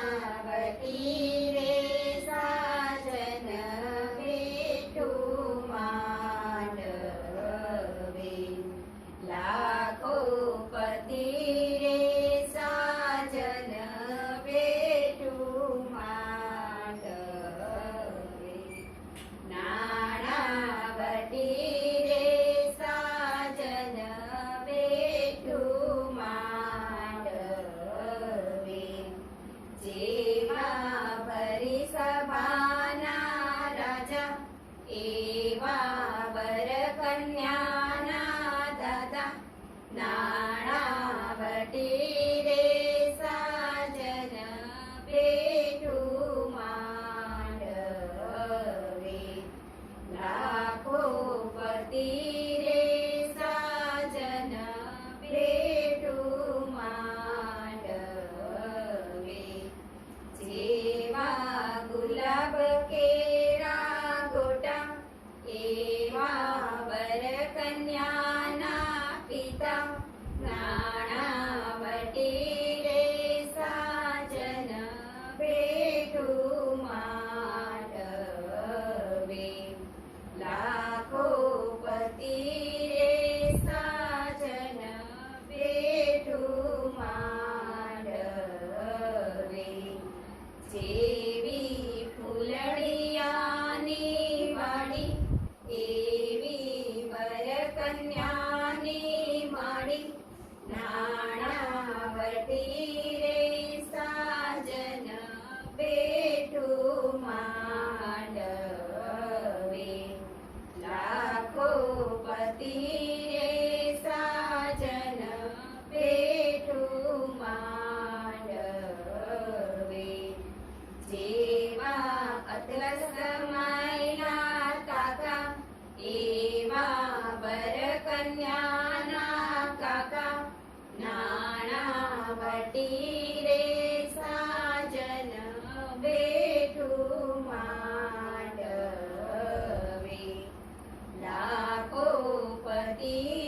પ્રજાપતિ નાણાવટી વર કન્યાના કાકા નાણા વટી રે સાજન બેઠું માટવે લાખો પતિ